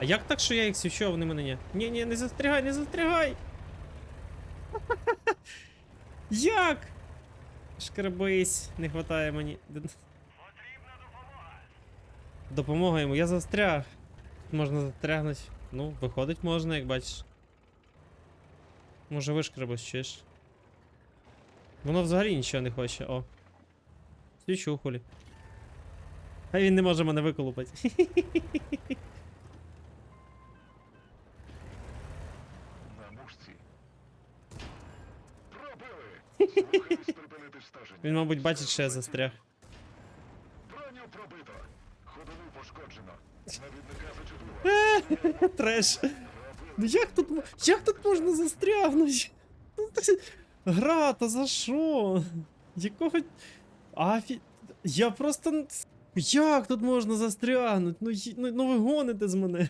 А як так, що я їх січу, а вони мене ні? Ні, ні, не застрягай, не застрягай! Як? Шкребись, не хватає мені. Потрібна Допомога Допомога йому, я застряг. Можна застрягнути. Ну, виходить можна, як бачиш. Може вишкребись, чуєш? Воно взагалі нічого не хоче, о. Свічу хулі. А він не може мене виколупати. Пробили! Слухаюсь припинити стеження. Він, мабуть, бачить, що я застряг. Броню пробито. Ходову пошкоджено. Навідника зачудило. Треш. Ну як тут, як тут можна застрягнути? Ну, та- Гра, та за що? Якого. Афі... Я просто. н- Як тут можна застрягнути? Ну, й- ну, ну ви гоните з мене.